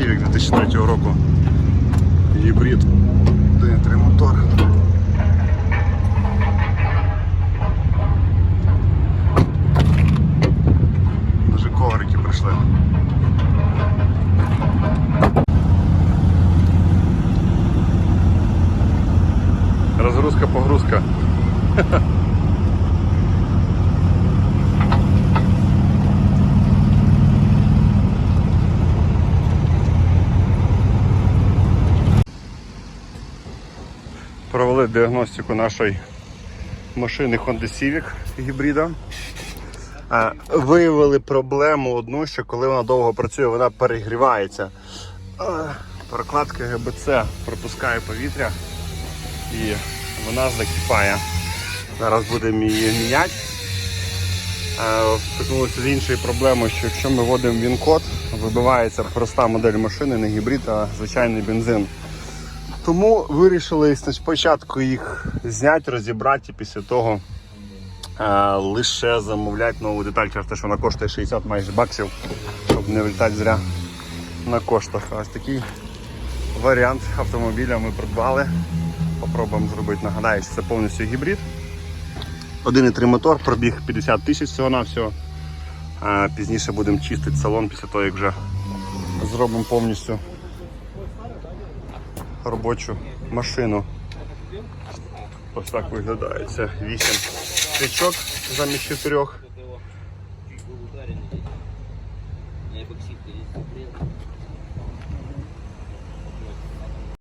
Civic 2003 року. Гібрид. 1.3 мотор. Даже коврики прийшли. Разгрузка, Провели діагностику нашої машини Honda Civic гібрида. Виявили проблему одну, що коли вона довго працює, вона перегрівається. Прокладка ГБЦ пропускає повітря і вона закипає. Зараз будемо її міняти. Стикнулися з іншою проблемою, що якщо ми вводимо він-код, вибивається проста модель машини, не гібрид, а звичайний бензин. Тому вирішили спочатку їх зняти, розібрати і після того е, лише замовляти нову деталь через те, що вона коштує 60 майже баксів, щоб не влітати зря на коштах. Ось такий варіант автомобіля ми придбали. Попробуємо зробити. Нагадаю, що це повністю гібрид. 1,3 мотор, пробіг 50 тисяч всього на всього. Пізніше будемо чистити салон після того, як вже зробимо повністю робочу машину. Ось так виглядає. Це 8 свічок замість 4. Не боксит,